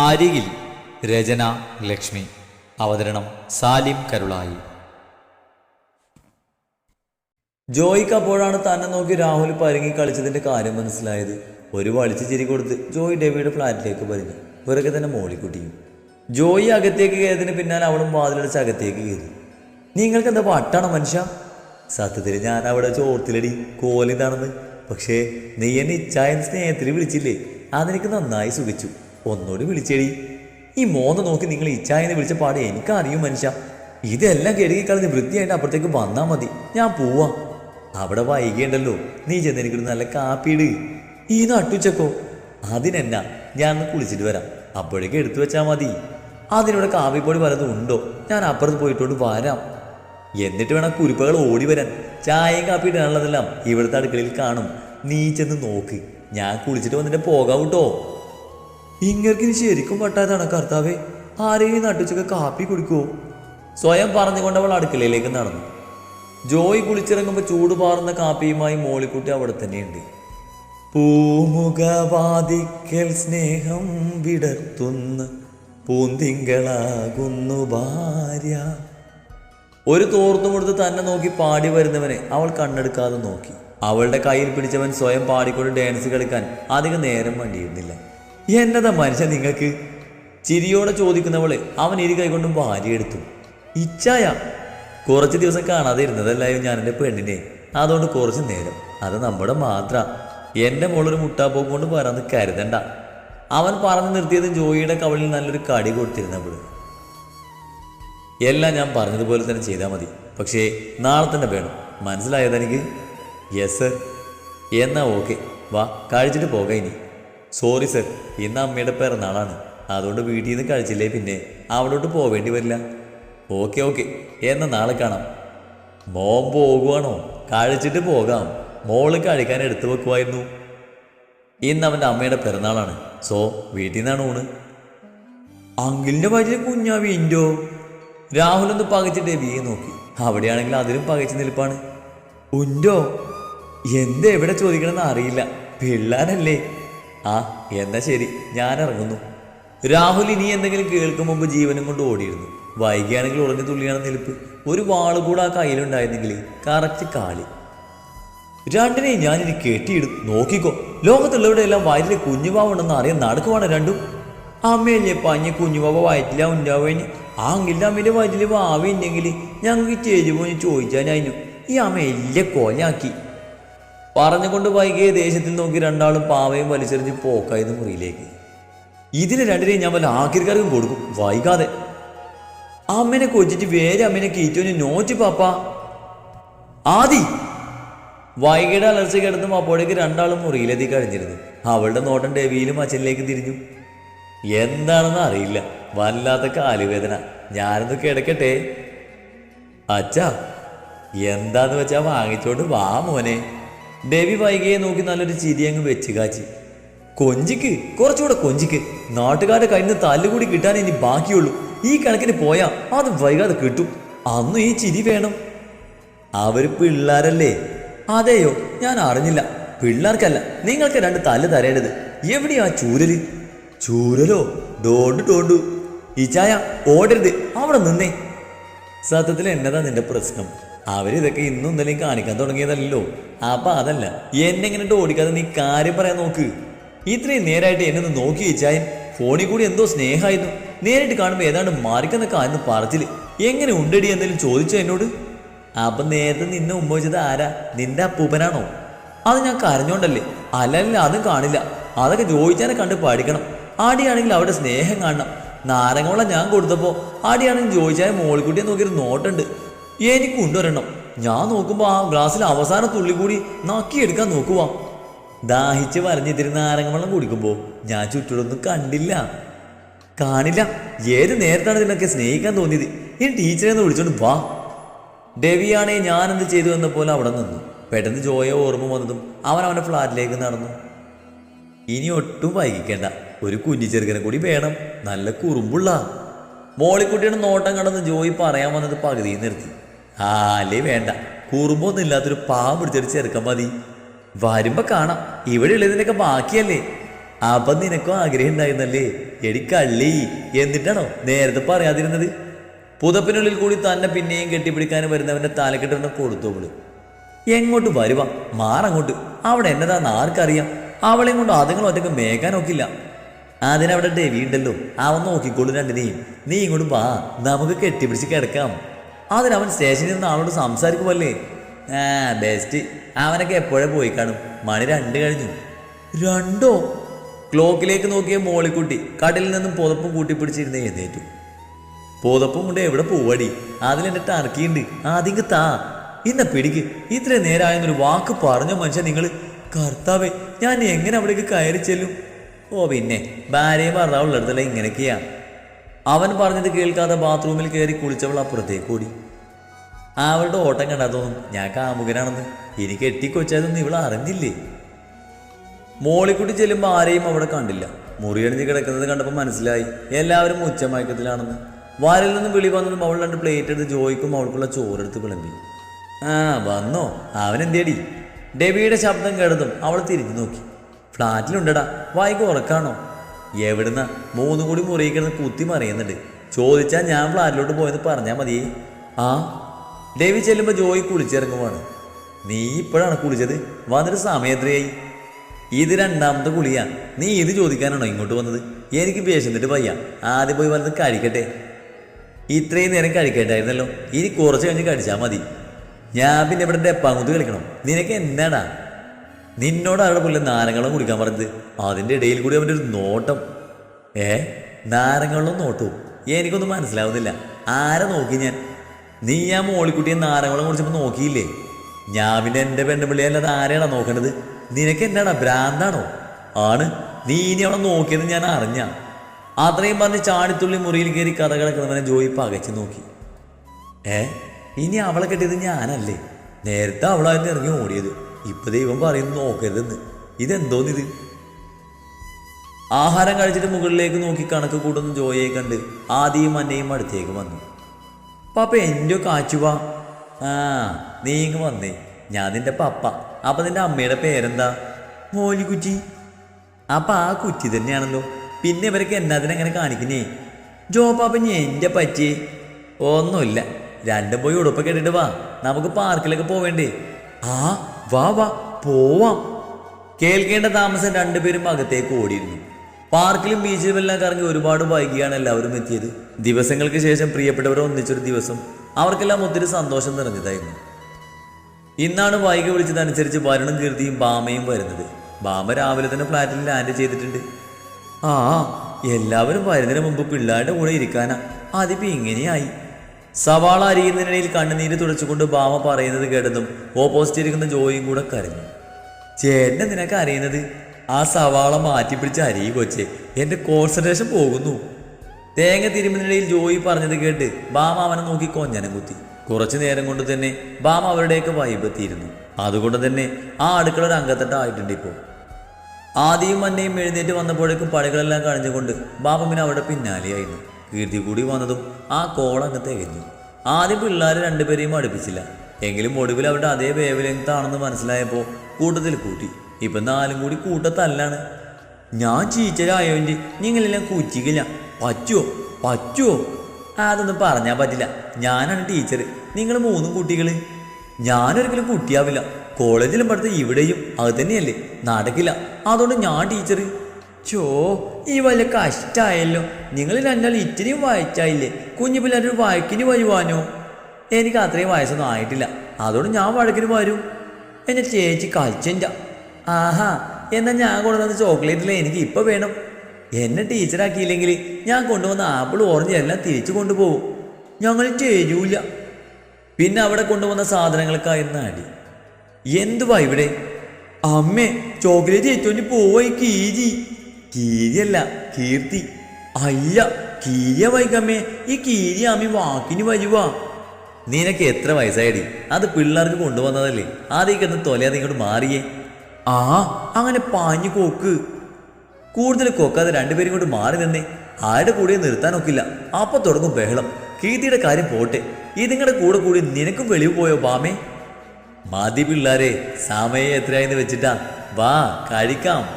അരികിൽ രചന ലക്ഷ്മി അവതരണം സാലിം കരുളായി. ജോയിക്ക് അപ്പോഴാണ് തന്നെ നോക്കി രാഹുൽ പരുങ്ങി കളിച്ചതിന്റെ കാര്യം മനസ്സിലായത്. ഒരു വളിച്ച് ചിരി കൊടുത്ത് ജോയി ഡെവിയുടെ ഫ്ലാറ്റിലേക്ക് പറഞ്ഞു ഇവരൊക്കെ തന്നെ മോളിക്കുട്ടിയും ജോയി അകത്തേക്ക് കയറിയതിന് പിന്നാലെ അവളും വാതിലടിച്ച് അകത്തേക്ക് കയറി. നിങ്ങൾക്ക് എന്താ പട്ടാണ് മനുഷ്യ? സത്യത്തിൽ ഞാൻ അവിടെ ചോർത്തിലടി കോലിതാണെന്ന് പക്ഷേ നീ എന്നെ ഇച്ചായൻ സ്നേഹത്തിൽ വിളിച്ചില്ലേ? അതെനിക്ക് നന്നായി സുഖിച്ചു. ഒന്നുകൂടി വിളിച്ചേടി. ഈ മോന്ന് നോക്കി നിങ്ങൾ ഇച്ചായെന്ന് വിളിച്ച പാട് എനിക്കറിയും മനുഷ്യ. ഇതെല്ലാം കഴുകി കളഞ്ഞ് വൃത്തിയായിട്ട് അപ്പുറത്തേക്ക് വന്നാൽ മതി. ഞാൻ പോവാ. അവിടെ വൈകിയുണ്ടല്ലോ. നീ ചെന്ന് എനിക്കൊരു നല്ല കാപ്പിയിട്. ഈ നട്ടുച്ചക്കോ അതിനെന്നാ? ഞാൻ കുളിച്ചിട്ട് വരാം. അപ്പോഴേക്ക് എടുത്തു വെച്ചാൽ മതി. അതിനിവിടെ കാപ്പിപ്പൊടി വല്ലതും ഉണ്ടോ? ഞാൻ അപ്പുറത്ത് പോയിട്ടോണ്ട് വരാം. എന്നിട്ട് വേണം കുരുപ്പകൾ ഓടി വരാൻ. ചായയും കാപ്പി ഇടാനുള്ളതെല്ലാം ഇവിടുത്തെ അടുക്കളയിൽ കാണും. നീ ചെന്ന് നോക്ക്. ഞാൻ കുളിച്ചിട്ട് വന്നിട്ട് പോകാം കേട്ടോ ഇങ്ങനെ ശരിക്കും പട്ടാതാണ് കർത്താവേ. ആരെയും നട്ടുച്ചൊക്കെ കാപ്പി കുടിക്കുവോ? സ്വയം പറഞ്ഞുകൊണ്ട് അവൾ അടുക്കളയിലേക്ക് നടന്നു. ജോയ് കുളിച്ചിറങ്ങുമ്പോൾ ചൂട് പാറുന്ന കാപ്പിയുമായി മോളിക്കുട്ടി അവിടെ തന്നെയുണ്ട്. പൂമുഖവാദിക്കൽ സ്നേഹം വിടർത്തുന്ന. പൂന്തിങ്കളാകുന്നു ഭാര്യ. ഒരു തോർത്തും കൊടുത്ത് തന്നെ നോക്കി പാടി വരുന്നവനെ അവൾ കണ്ണെടുക്കാതെ നോക്കി. അവളുടെ കയ്യിൽ പിടിച്ചവൻ സ്വയം പാടിക്കൊണ്ട് ഡാൻസ് കളിക്കാൻ അധികം നേരം വേണ്ടിയിരുന്നില്ല. എന്നതാ മനുഷ്യൻ നിങ്ങൾക്ക്? ചിരിയോടെ ചോദിക്കുന്നവളെ അവൻ ഇരു കൈകൊണ്ടും ഭാര്യയെടുത്തു ഇച്ഛായ കുറച്ച് ദിവസം കാണാതെ ഇരുന്നതല്ലായോ ഞാൻ എന്റെ പെണ്ണിനെ? അതുകൊണ്ട് കുറച്ച് നേരം. അത് നമ്മുടെ മാത്ര. എന്റെ മോളൊരു മുട്ടാപ്പോക്ക് കൊണ്ട് വരാന്ന് കരുതണ്ട. അവൻ പറഞ്ഞു നിർത്തിയത് ജോയിയുടെ കവളിൽ നല്ലൊരു കടി കൊടുത്തിരുന്നപ്പോൾ എല്ലാം ഞാൻ പറഞ്ഞതുപോലെ തന്നെ ചെയ്താൽ മതി. പക്ഷേ നാളെ തന്നെ വേണം. മനസ്സിലായത് എനിക്ക് യെസ് എന്നാ ഓക്കെ. വാ കഴിച്ചിട്ട് പോകാം ഇനി. സോറി സർ ഇന്ന് അമ്മയുടെ പിറന്നാളാണ്. അതുകൊണ്ട് വീട്ടിൽ നിന്ന് കഴിച്ചില്ലേ പിന്നെ? അവിടോട്ട് പോവേണ്ടി വരില്ല. ഓക്കെ ഓക്കെ എന്നാൽ നാളെ കാണാം. മോൻ പോകുവാണോ? കഴിച്ചിട്ട് പോകാം. മോൾ കഴിക്കാൻ എടുത്തു വെക്കുമായിരുന്നു ഇന്ന് അവന്റെ അമ്മയുടെ പിറന്നാളാണ്. സോ വീട്ടിൽ നിന്നാണ് ഊണ്. അങ്കിളിന്റെ വഴി കുഞ്ഞാവി രാഹുൽ ഒന്ന് പകച്ചിട്ട് വീ നോക്കി. അവിടെയാണെങ്കിൽ അതിലും പകച്ചു നിൽപ്പാണ്. ഉണ്ടോ എന്തെവിടെ ചോദിക്കണമെന്ന് അറിയില്ല. പിള്ളാരല്ലേ? ആ എന്നാ ശരി. ഞാൻ ഇറങ്ങുന്നു രാഹുൽ ഇനി എന്തെങ്കിലും കേൾക്കും മുമ്പ് ജീവനും കൊണ്ട് ഓടിയിരുന്നു. വൈകിയാണെങ്കിൽ ഉടനെ തുള്ളിയാണ് നിൽപ്പ്. ഒരു വാൾ കൂടെ ആ കയ്യിലുണ്ടായിരുന്നെങ്കിൽ കറക്റ്റ് കാളി രണ്ടിനെയും ഞാനിനി കെട്ടിയിടും. നോക്കിക്കോ. ലോകത്തുള്ളവരുടെ എല്ലാം വയറ്റിലെ കുഞ്ഞുവാവുണ്ടെന്ന് അറിയാൻ നടക്കുവാണ് രണ്ടും. അമ്മയല്ലേ പഞ്ഞ കുഞ്ഞുപാവ വയറ്റിലാ ഉണ്ടാവേന്? ആ അങ്ങില്ല അമ്മയുടെ വയറ്റിൽ വാവ ഉണ്ടെങ്കിൽ ഞങ്ങൾക്ക് പോയി ചോദിച്ചാനായിരുന്നു. ഈ അമ്മ എല്ലാം പറഞ്ഞുകൊണ്ട് വൈകിയ ദേശത്തിൽ നോക്കി രണ്ടാളും പാവയും വലിച്ചെറിഞ്ഞ് പോക്കായത് മുറിയിലേക്ക്. ഇതിന് രണ്ടിനെയും ഞാൻ വല്ല ആക്കിരിക്കാർക്കും കൊടുക്കും. വൈകാതെ. അമ്മനെ കൊച്ചിട്ട് വേറെ അമ്മനെ കീറ്റോന് നോറ്റ് പാപ്പ. ആദി. വൈകിയുടെ അലർച്ച കിടന്നും അപ്പോഴേക്ക് രണ്ടാളും മുറിയിലെത്തി കഴിഞ്ഞിരുന്നു അവളുടെ നോട്ടം ഡെവിയിലും അച്ഛനിലേക്ക് തിരിഞ്ഞു. എന്താണെന്ന് അറിയില്ല. വല്ലാത്ത കാലുവേദന. ഞാനൊന്ന് കിടക്കട്ടെ. അച്ഛാ എന്താന്ന് വെച്ചാ വാങ്ങിച്ചോണ്ട് വാ മോനെ. ഡെവി വൈകിയെ നോക്കി നല്ലൊരു ചിരി അങ്ങ് വെച്ച് കാച്ചി. കൊഞ്ചിക്ക് കുറച്ചുകൂടെ കൊഞ്ചിക്ക്. നാട്ടുകാരുടെ കയ്യിൽ നിന്ന് തല്ലുകൂടി കിട്ടാൻ ഇനി ബാക്കിയുള്ളൂ. ഈ കണക്കിന് പോയാ അത് വൈകാതെ കിട്ടും. അന്നും ഈ ചിരി വേണം. അവർ പിള്ളേരല്ലേ? അതെയോ ഞാൻ അറിഞ്ഞില്ല. പിള്ളേർക്കല്ല. നിങ്ങൾക്ക് രണ്ട് തല്ല് തരേണ്ടത്. എവിടെയാ ചൂരൽ? ചൂരലോ? ഡോണ്ടു ഡോണ്ടു. ചായ ഓടരുത്. അവിടെ നിന്നേ. സത്യത്തിൽ എന്നതാ നിന്റെ പ്രശ്നം? അവരിതൊക്കെ ഇന്നും ഇന്നലെയും കാണിക്കാൻ തുടങ്ങിയതല്ലോ അപ്പൊ അതല്ല എന്നെ ഇങ്ങനെ ഓടിക്കാതെ നീ കാര്യം പറയാൻ നോക്ക്. ഇത്രയും നേരായിട്ട് എന്നെ ഒന്ന് നോക്കി വെച്ചാൽ ഫോണിൽ കൂടി എന്തോ സ്നേഹമായിരുന്നു. നേരിട്ട് കാണുമ്പോൾ ഏതാണ്ട് മാറിക്കുന്ന കാര്യം പറച്ചിൽ. എങ്ങനെ ഉണ്ടടി എന്തെങ്കിലും ചോദിച്ചോ എന്നോട്? അപ്പൊ നേരത്തെ നിന്നെ ഉമ്മ വെച്ചത് ആരാ? നിന്റെ അപ്പൂപ്പനാണോ? അത് ഞാൻ കരഞ്ഞോണ്ടല്ലേ. അല്ലല്ല അതും കാണില്ല. അതൊക്കെ ചോദിച്ചാനെ കണ്ട് പഠിക്കണം. ആടിയാണെങ്കിൽ അവിടെ സ്നേഹം കാണണം. നാരങ്ങോളം ഞാൻ കൊടുത്തപ്പോൾ ആടിയാണെങ്കിൽ ചോദിച്ചാൽ മോളിക്കുട്ടിയെ നോക്കിയൊരു നോട്ടുണ്ട്. എനിക്ക് കൊണ്ടുവരണം ഞാൻ നോക്കുമ്പോ ആ ഗ്ലാസ്സിൽ അവസാന തുള്ളി കൂടി നക്കിയെടുക്കാൻ നോക്കുവാ. ദാഹിച്ച് വരഞ്ഞിത്തിരി നാരങ്ങവെള്ളം കുടിക്കുമ്പോ ഞാൻ ചുറ്റോടൊന്നും കണ്ടില്ല. കാണില്ല. ഏത് നേരത്താണ് ഇതിനൊക്കെ സ്നേഹിക്കാൻ തോന്നിയത്? ഈ ടീച്ചറെ ഒന്ന് വിളിച്ചോണ്ട് വാ. ഡെവിയാണെ ഞാൻ എന്ത് ചെയ്തു എന്ന പോലെ അവിടെ നിന്നു. പെട്ടെന്ന് ജോയെ ഓർമ്മ വന്നതും അവൻ അവന്റെ ഫ്ലാറ്റിലേക്ക് നടന്നു. ഇനി ഒട്ടും വൈകിക്കേണ്ട. ഒരു കുഞ്ഞി ചെറുക്കനെ കൂടി വേണം. നല്ല കുറുമ്പുള്ള. മോളിക്കുട്ടിയുടെ നോട്ടം കടന്ന് ജോയി പറയാൻ വന്നത് പകുതിയിൽ നിർത്തി. ആ അല്ലേ വേണ്ട. കുറുമ്പൊന്നും ഇല്ലാത്തൊരു പാവം പിടിച്ചൊരു ചെറുക്കൻ മതി. വരുമ്പോ കാണാം. ഇവിടെ ഉള്ളതിനൊക്കെ ബാക്കിയല്ലേ. അപ്പൊ നിനക്കും ആഗ്രഹം ഉണ്ടായിരുന്നല്ലേ? എടിക്കള്ളി കള്ളി എന്നിട്ടാണോ നേരത്തെ പറയാതിരുന്നത്? പുതപ്പിനുള്ളിൽ കൂടി തന്നെ പിന്നെയും വരുന്നവന്റെ തലക്കെട്ടുന്ന കൊടുത്തു അവൾ എങ്ങോട്ട് വരുവാ? മാറങ്ങോട്ട്. അവിടെ എന്നതാന്ന് ആർക്കറിയാം? അവളെയും കൊണ്ട് അതുങ്ങളും അതൊക്കെ മേക്കാൻ നോക്കില്ല അതിനവിടെ ഡെവി ഉണ്ടല്ലോ അവൻ നോക്കിക്കോളൂ രണ്ട് നീ നീ ഇങ്ങോട്ട് വാ. നമുക്ക് കെട്ടിപ്പിടിച്ച് കിടക്കാം. അതിനവൻ സ്റ്റേഷനിൽ നിന്ന് ആളോട് സംസാരിക്കുമല്ലേ ആ ബെസ്റ്റ് അവനൊക്കെ എപ്പോഴേ പോയി കാണും? മണി രണ്ട് കഴിഞ്ഞു. രണ്ടോ? ക്ലോക്കിലേക്ക് നോക്കിയ മോളിക്കുട്ടി കടലിൽ നിന്നും പുതപ്പും കൂട്ടിപ്പിടിച്ചിരുന്ന് എഴുന്നേറ്റു. പുതപ്പും കൊണ്ട് എവിടെ പോവടി? അതിലെന്നെ ടർക്കിയുണ്ട് ആദ്യം താ. ഇന്ന പിടിക്ക്. ഇത്ര നേരമായെന്നൊരു വാക്ക് പറഞ്ഞ മനുഷ്യൻ നിങ്ങൾ കർത്താവേ ഞാൻ എങ്ങനെ അവിടേക്ക് കയറി ചെല്ലും? ഓ പിന്നെ. ഭാര്യയും ഭർത്താവുള്ളിടത്തല്ല ഇങ്ങനെയൊക്കെയാ. അവൻ പറഞ്ഞത് കേൾക്കാതെ ബാത്റൂമിൽ കയറി കുളിച്ചവൾ അപ്പുറത്തേക്ക് ഓടി. അവളുടെ ഓട്ടം കണ്ടാ തോന്നും ഞാൻ കാമുകനാണെന്ന്. എനിക്ക് എട്ടിക്കൊച്ചായതൊന്നും ഇവൾ അറിഞ്ഞില്ലേ? മോളിക്കുട്ടി ചെല്ലുമ്പോൾ ആരെയും അവിടെ കണ്ടില്ല. മുറിയണിഞ്ഞ് കിടക്കുന്നത് കണ്ടപ്പോൾ മനസ്സിലായി എല്ലാവരും ഉച്ചമയക്കത്തിലാണെന്ന്. വാരിൽ നിന്ന് വിളി വന്നതും അവൾ രണ്ട് പ്ലേറ്റ് എടുത്ത് ജോയിക്കും അവൾക്കുള്ള ചോറെടുത്ത് വിളമ്പി. ആ വന്നോ. അവനെന്തേടി? ഡെബിയുടെ ശബ്ദം കേട്ടതും അവൾ തിരിഞ്ഞു നോക്കി. ഫ്ലാറ്റിലുണ്ടടാ. വായിക്ക് ഉറക്കാണോ? എവിടുന്ന? മൂന്ന് കൂടി മുറിയിൽ കിടന്ന് കുത്തി മറിയുന്നുണ്ട്. ചോദിച്ചാൽ ഞാൻ ഫ്ലാറ്റിലോട്ട് പോയെന്ന് പറഞ്ഞാൽ മതിയേ. ആ ഡെവി ചെല്ലുമ്പോൾ ജോയി കുളിച്ചിറങ്ങുവാണ്. നീ ഇപ്പോഴാണ് കുളിച്ചത്? വന്നിട്ട് സമയത്രയായി ഇത് രണ്ടാമത്തെ കുളിയാ. നീ ഇത് ചോദിക്കാനാണോ ഇങ്ങോട്ട് വന്നത്? എനിക്ക് വിശന്നിട്ട് വയ്യ. ആദ്യം പോയി വന്നത് കഴിക്കട്ടെ. ഇത്രയും നേരം കഴിക്കട്ടായിരുന്നല്ലോ ഇനി കുറച്ച് കഴിഞ്ഞ് കഴിച്ചാൽ മതി. ഞാൻ പിന്നെ ഇവിടെ ഡെപ്പാങ്കുത്ത് കളിക്കണം. നിനക്ക് എന്താടാ നിന്നോട് ആരുടെ പുല്ല നാരങ്ങളും കുടിക്കാൻ പറഞ്ഞത്? അതിന്റെ ഇടയിൽ കൂടി അവന്റെ ഒരു നോട്ടം. ഏ? നാരങ്ങളും നോട്ടവും എനിക്കൊന്നും മനസ്സിലാവുന്നില്ല. ആരെ നോക്കി ഞാൻ? നീ ആ മോളിക്കുട്ടിയെ നാരങ്ങളും കുടിച്ചപ്പോൾ നോക്കിയില്ലേ? ഞാൻ പിന്നെ എന്റെ പെണ്ണുപിള്ളി ആരെയാണോ നോക്കേണ്ടത് നിനക്ക് എന്നാടാ ഭ്രാന്താണോ? ആണ്. നീ ഇനി അവളെ നോക്കിയത് ഞാൻ അറിഞ്ഞ. അത്രയും പറഞ്ഞ് ചാടിത്തുള്ളി മുറിയിൽ കയറി കഥ കിടക്കുന്നവനെ ജോയി പകച്ചു നോക്കി. ഏ? ഇനി അവളെ കെട്ടിയത് ഞാനല്ലേ? നേരത്തെ അവളായിരുന്നു ഇറങ്ങി ഓടിയത്. ഇപ്പൊ ദൈവം പറയുന്നു നോക്കരുതെന്ന്. ഇതെന്തോന്നിത്? ആഹാരം കഴിച്ചിട്ട് മുകളിലേക്ക് നോക്കി കണക്ക് കൂട്ടുന്ന ജോയെ കണ്ട് ആദ്യയും അന്നയും അടുത്തേക്ക് വന്നു. പപ്പ എന്റെ കാച്ചുവാ ആ നീ ഇങ്ങ് വന്നേ. ഞാൻ നിന്റെ പപ്പ. അപ്പൊ നിന്റെ അമ്മയുടെ പേരെന്താ? മോലിക്കുറ്റി. അപ്പൊ ആ കുറ്റി തന്നെയാണല്ലോ. പിന്നെ ഇവരൊക്കെ എന്നാതിനെങ്ങനെ കാണിക്കുന്നേ? ജോ പാപ്പ എന്റെ പറ്റി ഒന്നുമില്ല. രണ്ടും പോയി ഉടുപ്പൊക്കെ ഇട്ടിട്ട് വാ. നമുക്ക് പാർക്കിലൊക്കെ പോവേണ്ടേ. ആ വാ വാ. പോവാം. കേൾക്കേണ്ട താമസം രണ്ടുപേരും അകത്തേക്ക് ഓടിയിരുന്നു. പാർക്കിലും ബീച്ചിലും എല്ലാം കറങ്ങി ഒരുപാട് വൈകിയാണ് എല്ലാവരും എത്തിയത്. ദിവസങ്ങൾക്ക് ശേഷം പ്രിയപ്പെട്ടവരെ ഒന്നിച്ചൊരു ദിവസം അവർക്കെല്ലാം ഒത്തിരി സന്തോഷം നിറഞ്ഞതായിരുന്നു. ഇന്നാണ് വൈകി വിളിച്ചതനുസരിച്ച് വരുണും കീർത്തിയും ബാമയും വരുന്നത്. ബാമ രാവിലെ തന്നെ ഫ്ലാറ്റിൽ ലാൻഡ് ചെയ്തിട്ടുണ്ട്. ആ എല്ലാവരും വരുന്നതിന് മുമ്പ് പിള്ളേരുടെ കൂടെ ഇരിക്കാനാ. അതിപ്പോ ഇങ്ങനെയായി. സവാള അരിയുന്നതിനിടയിൽ കണ്ണുനീര് തുടച്ചുകൊണ്ട് ബാമ പറയുന്നത് കേട്ടതും ഓപ്പോസിറ്റ് ഇരിക്കുന്ന ജോയും കൂടെ കരഞ്ഞു. ചേട്ടൻ നിനക്ക് അറിയുന്നത് ആ സവാള മാറ്റിപ്പിടിച്ച് അരി കൊച്ചെ. എന്റെ കോൺസെൻട്രേഷൻ പോകുന്നു. തേങ്ങ തിരുമുന്നിടയിൽ ജോയി പറഞ്ഞത് കേട്ട് ബാമ അവനെ നോക്കി കൊഞ്ഞനം കുത്തി. കുറച്ചു നേരം കൊണ്ട് തന്നെ ബാമ അവരുടെയൊക്കെ വൈബെത്തിയിരുന്നു അതുകൊണ്ട് തന്നെ ആ അടുക്കള ഒരു അംഗത്തട്ടായിട്ടുണ്ട് ഇപ്പോൾ. ആദ്യം മന്നയും എഴുന്നേറ്റ് വന്നപ്പോഴേക്കും പണികളെല്ലാം കഴിഞ്ഞുകൊണ്ട് ബാബ പിന്നെ അവിടെ പിന്നാലെയായിരുന്നു. കീർത്തി കൂടി വന്നതും ആ കോൾ അങ്ങ് തികഞ്ഞു. ആദ്യം പിള്ളേർ രണ്ടുപേരെയും അടുപ്പിച്ചില്ല. എങ്കിലും ഒടുവിൽ അവരുടെ അതേ വേവലെങ്ങത്താണെന്ന് മനസ്സിലായപ്പോൾ കൂട്ടത്തിൽ കൂട്ടി. ഇപ്പൊ നാലും കൂടി കൂട്ടത്തല്ലാണ്. ഞാൻ ചീച്ചരായോണ്ട് നിങ്ങളെല്ലാം കുച്ചിക്കില്ല പറ്റുമോ പറ്റുമോ അതൊന്നും പറഞ്ഞാൽ പറ്റില്ല. ഞാനാണ് ടീച്ചർ നിങ്ങൾ മൂന്നും കുട്ടികൾ ഞാനൊരിക്കലും കുട്ടിയാവില്ല. കോളേജിലും പഠിത്ത ഇവിടെയും അത് തന്നെയല്ലേ. നടക്കില്ല. അതുകൊണ്ട് ഞാൻ ടീച്ചർ ചോ ഈ വലിയ കഷ്ടമായല്ലോ നിങ്ങൾ രണ്ടാൾ ഇത്തിരിയും വായിച്ചായില്ലേ കുഞ്ഞു പിള്ളേരുടെ വഴക്കിന് വരുവാനോ? എനിക്ക് അത്രയും വയസ്സൊന്നും ആയിട്ടില്ല. അതുകൊണ്ട് ഞാൻ വഴക്കിന് വരും. എന്നെ ചേച്ചി കളിച്ചെന്റെ ആഹാ എന്നാൽ ഞാൻ കൊണ്ടുവന്ന ചോക്ലേറ്റിലെ എനിക്ക് ഇപ്പൊ വേണം. എന്നെ ടീച്ചറാക്കിയില്ലെങ്കിൽ ഞാൻ കൊണ്ടുവന്ന ആപ്പിൾ ഓറഞ്ച് എല്ലാം തിരിച്ചു കൊണ്ടുപോകും. ഞങ്ങൾ ചെയ്യൂല പിന്നെ അവിടെ കൊണ്ടുവന്ന സാധനങ്ങൾക്കായിരുന്ന അടി. എന്തുവാ ഇവിടെ? അമ്മേ ചോക്ലേറ്റ് ഏറ്റവും പോവായി കീരി. കീരിയല്ല കീർത്തി. അയ്യ കീരിയ വൈകമ്മേ ഈ കീരി അമ്മ വാക്കിന് വരുവാ. നിനക്ക് എത്ര വയസ്സായടി? അത് പിള്ളേർക്ക് കൊണ്ടുവന്നതല്ലേ? ആദ്യം കിടന്ന് തൊലയാതെ ഇങ്ങോട്ട് മാറിയേ. ആ അങ്ങനെ പാഞ്ഞു കോക്ക്. കൂടുതൽ കൊക്കാതെ രണ്ടുപേരും കൊണ്ട് മാറി നിന്നേ. ആരുടെ കൂടെ നിർത്താനൊക്കില്ല അപ്പൊ തുടങ്ങും ബഹളം. കീർത്തിയുടെ കാര്യം പോട്ടെ. ഇതിങ്ങളുടെ കൂടെ കൂടി നിനക്കും വെളിവ് പോയോ ബാമേ? മതി പിള്ളാരെ സമയം എത്രയായെന്ന് വെച്ചിട്ടാ. വാ കഴിക്കാം.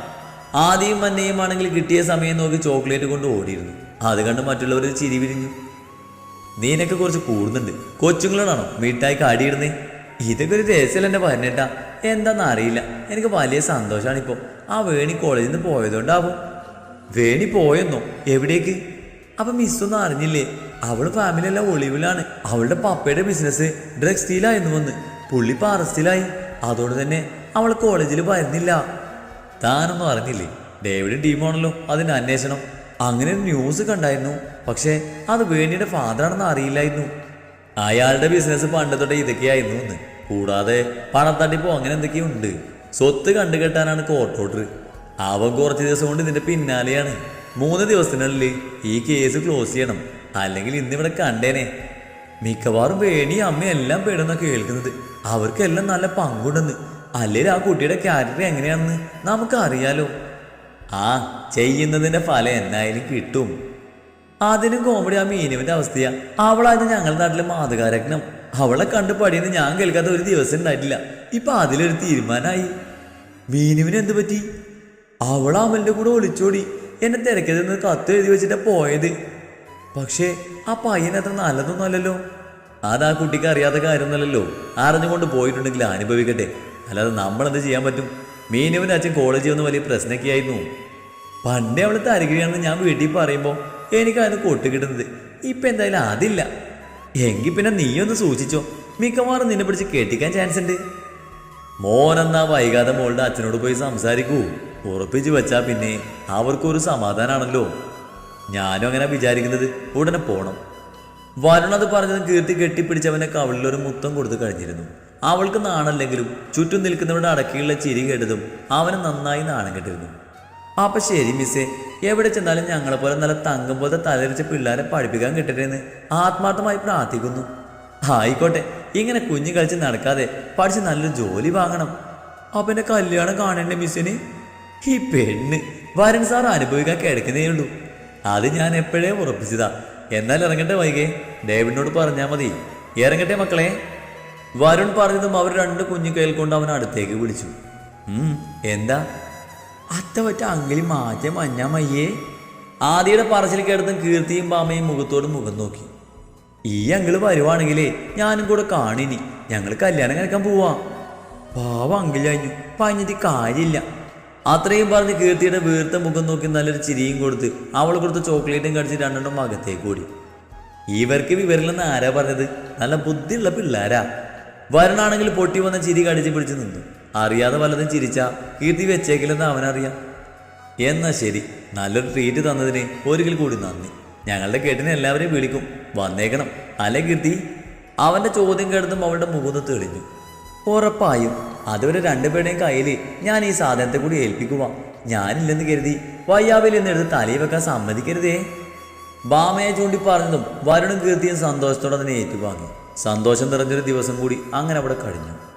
ആദ്യം മന്നയും ആണെങ്കിൽ കിട്ടിയ സമയം നോക്കി ചോക്ലേറ്റ് കൊണ്ട് ഓടിയിരുന്നു. അത് കണ്ട് മറ്റുള്ളവർ ചിരി വിരിഞ്ഞു. നീനൊക്കെ കുറച്ച് കൂടുന്നുണ്ട്. കൊച്ചുങ്ങളോടാണോ മീറ്റായി കാടിയിടുന്നേ ഇതൊക്കെ ഒരു രസല്ലെന്നെ പറഞ്ഞേട്ടാ. എന്താന്ന് അറിയില്ല. എനിക്ക് വലിയ സന്തോഷമാണ് ഇപ്പോൾ ആ വേണി കോളേജിൽ നിന്ന് പോയതുകൊണ്ടാവും. വേണി പോയെന്നോ? എവിടേക്ക്? അപ്പം മിസ്സൊന്നും അറിഞ്ഞില്ലേ? അവൾ ഫാമിലി എല്ലാം ഒളിവിലാണ്. അവളുടെ പപ്പയുടെ ബിസിനസ് ഡ്രഗ്സ് ഡീലായിരുന്നു വന്ന്. പുള്ളി ഇപ്പം അറസ്റ്റിലായി അതുകൊണ്ട് തന്നെ അവൾ കോളേജിൽ വരുന്നില്ല. താനൊന്നും അറിഞ്ഞില്ലേ? ഡേവിഡും ടീമാണല്ലോ അതിന്റെ അന്വേഷണം. അങ്ങനെ ഒരു ന്യൂസ് കണ്ടായിരുന്നു. പക്ഷേ അത് വേണിയുടെ ഫാദറാണെന്ന് അറിയില്ലായിരുന്നു. അയാളുടെ ബിസിനസ് പണ്ട് തൊട്ടേ ഇതൊക്കെയായിരുന്നു എന്ന്. കൂടാതെ പണത്തട്ടിപ്പോ അങ്ങനെ എന്തൊക്കെയോ ഉണ്ട് സ്വത്ത് കണ്ടുകെട്ടാനാണ് കോർട്ട് ഓർഡർ അവൻ കുറച്ച് ദിവസം കൊണ്ട് ഇതിന്റെ പിന്നാലെയാണ്. മൂന്ന് ദിവസത്തിനുള്ളിൽ ഈ കേസ് ക്ലോസ് ചെയ്യണം. അല്ലെങ്കിൽ ഇന്നിവിടെ കണ്ടേനെ. മിക്കവാറും വേണി അമ്മയെല്ലാം പെടുന്ന കേൾക്കുന്നത്. അവർക്കെല്ലാം നല്ല പങ്കുണ്ടെന്ന്. അല്ലെങ്കിൽ ആ കുട്ടിയുടെ ക്യാരക്ടർ എങ്ങനെയാണെന്ന് നമുക്കറിയാലോ. ആ ചെയ്യുന്നതിന്റെ ഫലം എന്നായാലും കിട്ടും. അതിനും കോമഡി ആ മീനുവിന്റെ അവസ്ഥയാ. അവളായിരുന്നു ഞങ്ങളുടെ നാട്ടിലെ മാതകാരജ്ഞം അവളെ കണ്ട് പടിയെന്ന് ഞാൻ കേൾക്കാത്ത ഒരു ദിവസം ഉണ്ടായിട്ടില്ല. ഇപ്പൊ അതിലൊരു തീരുമാനമായി മീനുവിന് എന്ത് പറ്റി? അവൾ അമലിന്റെ കൂടെ ഒളിച്ചോടി. എന്നെ തിരക്കതെന്ന് കത്ത് എഴുതി വെച്ചിട്ടാ പോയത്. പക്ഷേ ആ പയ്യൻ അത്ര നല്ലതൊന്നും അത് കുട്ടിക്ക് അറിയാത്ത കാര്യമൊന്നുമല്ലല്ലോ. അറിഞ്ഞുകൊണ്ട് പോയിട്ടുണ്ടെങ്കിൽ അനുഭവിക്കട്ടെ. അല്ലാതെ നമ്മളെന്ത് ചെയ്യാൻ പറ്റും? മീനുവിന് അച്ഛൻ കോളേജിൽ വന്ന് വലിയ പ്രശ്നമൊക്കെ ആയിരുന്നു. പണ്ടേ അവൾ തരകിഴിയാണെന്ന് ഞാൻ വീട്ടിൽ പറയുമ്പോൾ എനിക്കതിന് കൊട്ട് കിട്ടുന്നത് ഇപ്പൊ എന്തായാലും അതില്ല. എങ്കിൽ പിന്നെ നീയൊന്ന് സൂചിച്ചോ മിക്കവാറും നിന്നെ പിടിച്ച് കെട്ടിക്കാൻ ചാൻസ് ഉണ്ട് മോനെന്നാ വൈകാതെ മോളുടെ അച്ഛനോട് പോയി സംസാരിക്കൂ. ഉറപ്പിച്ചു വെച്ചാ പിന്നെ അവർക്കൊരു സമാധാനാണല്ലോ. ഞാനും അങ്ങനെ വിചാരിക്കുന്നത്. ഉടനെ പോണം. വരുൺ അത് പറഞ്ഞതും കീർത്തി കെട്ടിപ്പിടിച്ചവനെ കവളിലൊരു മുത്തം കൊടുത്തു കഴിഞ്ഞിരുന്നു. അവൾക്ക് നാണല്ലെങ്കിലും ചുറ്റും നിൽക്കുന്നവരുടെ അടക്കിയുള്ള ചിരി കേട്ടതും അവന് നന്നായി നാണം കെട്ടിരുന്നു. അപ്പൊ ശരി മിസ്സേ. എവിടെ ചെന്നാലും ഞങ്ങളെ പോലെ നല്ല തങ്കം പോലത്തെ തലരിച്ച പിള്ളേരെ പഠിപ്പിക്കാൻ കിട്ടട്ടെന്ന് ആത്മാർത്ഥമായി പ്രാർത്ഥിക്കുന്നു. ആയിക്കോട്ടെ ഇങ്ങനെ കുഞ്ഞു കളിച്ച് നടക്കാതെ പഠിച്ച് നല്ലൊരു ജോലി വാങ്ങണം. അപ്പൊ എന്റെ കല്യാണം കാണണ്ടേ മിസ്സിന്? ഈ പെണ്ണ് വരൻ സാർ അനുഭവിക്കാൻ കിടക്കുന്നേ ഉള്ളൂ അത് ഞാൻ എപ്പോഴേ ഉറപ്പിച്ചതാ. എന്നാൽ ഇറങ്ങട്ടെ വൈകെ. ഡേവിഡിനോട് പറഞ്ഞാൽ മതി. ഇറങ്ങട്ടെ മക്കളെ. വരുൺ പറഞ്ഞതും അവർ രണ്ട് കുഞ്ഞു കയ്യിൽ കൊണ്ട് അവൻ അടുത്തേക്ക് വിളിച്ചു. എന്താ? അത്ത പറ്റ അങ്കിളി മാറ്റം മഞ്ഞാ ആദിയുടെ പറച്ചിൽ കേട്ടതും കീർത്തിയും പാമയും മുഖത്തോട് മുഖം നോക്കി. ഈ അങ്കിൾ വരുവാണെങ്കിലേ ഞാനും കൂടെ കാണിനി. ഞങ്ങൾ കല്യാണം കഴിക്കാൻ പോവാ. പാവ അങ്കിളി കഴിഞ്ഞു. പഞ്ഞിട്ട് കാര്യമില്ല. അത്രയും പറഞ്ഞ് കീർത്തിയുടെ വീർത്ത മുഖം നോക്കി നല്ലൊരു ചിരിയും കൊടുത്ത് അവൾ കൊടുത്ത ചോക്ലേറ്റും കടിച്ച് രണ്ടെണ്ണം അകത്തേക്ക് ഓടി. ഇവർക്ക് വിവരില്ലെന്ന് ആരാ പറഞ്ഞത്? നല്ല ബുദ്ധിയുള്ള പിള്ളേരാ. വരണാണെങ്കിൽ പൊട്ടി വന്ന ചിരി കടിച്ച് പിടിച്ച് നിന്നു. അറിയാതെ വല്ലതും ചിരിച്ച കീർത്തി വെച്ചേക്കില്ലെന്ന് അവനറിയാം. എന്നാ ശരി നല്ലൊരു ട്രീറ്റ് തന്നതിന് ഒരിക്കൽ കൂടി നന്ദി. ഞങ്ങളുടെ കേട്ടിനെ എല്ലാവരെയും വിളിക്കും. വന്നേക്കണം. അല്ലെ കീർത്തി? അവന്റെ ചോദ്യം കേട്ടതും അവളുടെ മുഖത്ത് തെളിഞ്ഞു. ഉറപ്പായും അതുവരെ രണ്ടുപേരുടെയും കയ്യിൽ ഞാൻ ഈ സാധനത്തെ കൂടി ഏൽപ്പിക്കുക ഞാനില്ലെന്ന് കരുതി വയ്യാവിൽ എടുത്ത് തലയിൽ വെക്കാൻ സമ്മതിക്കരുതേ. ബാമയെ ചൂണ്ടി പറഞ്ഞതും വരുണും കീർത്തിയും സന്തോഷത്തോടെ തന്നെ ഏറ്റുവാങ്ങി. സന്തോഷം നിറഞ്ഞൊരു ദിവസം കൂടി അങ്ങനെ അവിടെ കഴിഞ്ഞു.